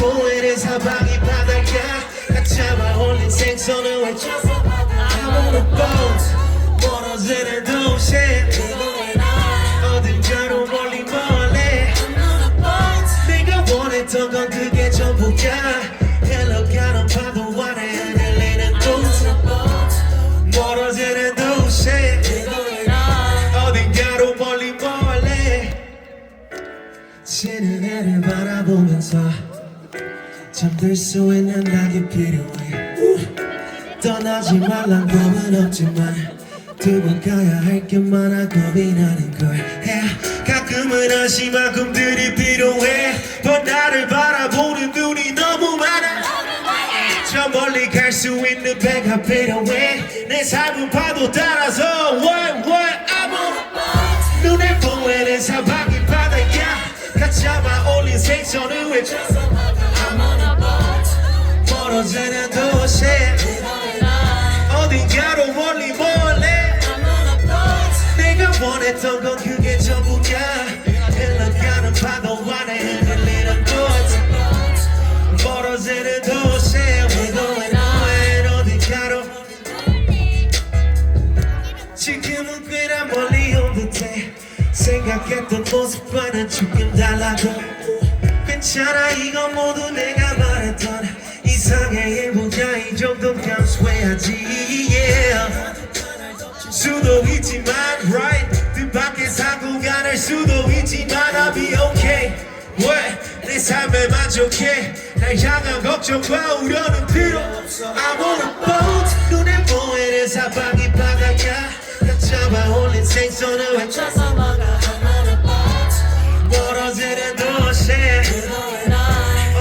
보이는 사방이 바다야 가짜와 올린 생선을 외쳐서 I'm on a boat. 멀어지는 도시 어딘가로 멀리 멀리 내가 원했던 건 그게 전부야. 흘러가는 파도 아래 흔들리는 꽃 멀어지는 도시 어딘가로 멀리 멀리. 지는 해를 바라보면서 잠들 수 있는 낙이 필요해. 떠나지 말란 법은 없지만 두번 가야 할 게 많아 겁이 나는 걸. 가끔은 한심한 들이 필요해. 바다를 바라보는 눈이 너무 많아. 저 멀리 갈 수 있는 배가 필요해. 내 삶은 파도 따라서 what what I'm on 눈에 보이는 사방이 바다야. 가짜만 올린 생선을 외쳐 멀어지는 도시. 어딘가로 멀리 멀리. 내가 원했던 건 그게 전부야. 흘러가는 파도 안에 흔들리는 꽃. 멀어지는 도시. 지금은 꽤나 멀리 온 듯해. 생각했던 모습과는 조금 달라도 괜찮아. 이건 모두 내가 해야지 yeah. 수도 있지만 right? 뜻 밖의 사고가 날 수도 있지만 I'll be okay. 왜? 내 삶에 만족해. 날 향한 걱정과 우려는 필요 I'm on a boat 눈에 보이는 사방이 바다야 가짜와 올린 생선을 외쳐서 먹어. I'm on a boat 멀어지는 도시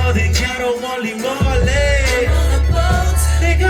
어딘가로 멀리 멀리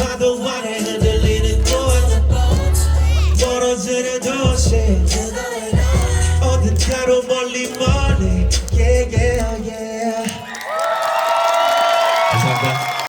파도 아래 흔들리는 꽃 떨어지는 도시 어딘가로